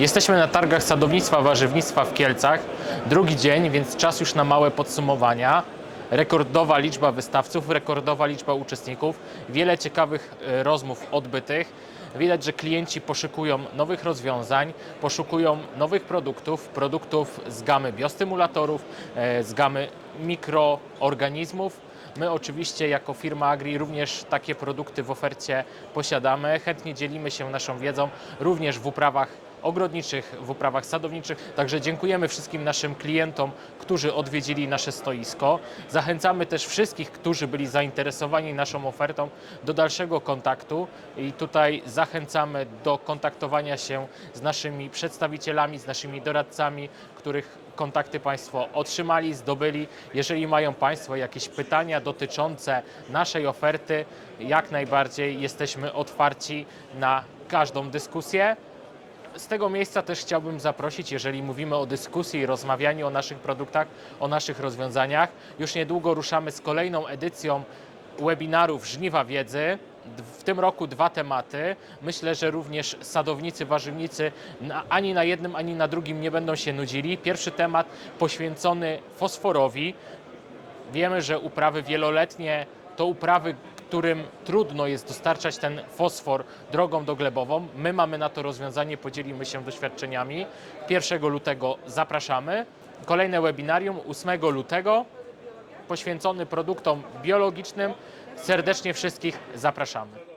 Jesteśmy na targach sadownictwa, warzywnictwa w Kielcach. Drugi dzień, więc czas już na małe podsumowania. Rekordowa liczba wystawców, rekordowa liczba uczestników, wiele ciekawych e, rozmów odbytych. Widać, że klienci poszukują nowych rozwiązań, poszukują nowych produktów, produktów z gamy biostymulatorów, e, z gamy mikroorganizmów. My oczywiście jako firma Agri również takie produkty w ofercie posiadamy. Chętnie dzielimy się naszą wiedzą również w uprawach ogrodniczych, w uprawach sadowniczych. Także dziękujemy wszystkim naszym klientom, którzy odwiedzili nasze stoisko. Zachęcamy też wszystkich, którzy byli zainteresowani naszą ofertą do dalszego kontaktu i tutaj zachęcamy do kontaktowania się z naszymi przedstawicielami, z naszymi doradcami, których kontakty Państwo otrzymali, zdobyli. Jeżeli mają Państwo jakieś pytania dotyczące naszej oferty, jak najbardziej jesteśmy otwarci na każdą dyskusję. Z tego miejsca też chciałbym zaprosić, jeżeli mówimy o dyskusji i rozmawianiu o naszych produktach, o naszych rozwiązaniach. Już niedługo ruszamy z kolejną edycją webinarów Żniwa Wiedzy. W tym roku dwa tematy. Myślę, że również sadownicy, warzywnicy ani na jednym, ani na drugim nie będą się nudzili. Pierwszy temat poświęcony fosforowi. Wiemy, że uprawy wieloletnie to uprawy, którym trudno jest dostarczać ten fosfor drogą doglebową. My mamy na to rozwiązanie, podzielimy się doświadczeniami. 1 lutego zapraszamy. Kolejne webinarium 8 lutego poświęcony produktom biologicznym. Serdecznie wszystkich zapraszamy.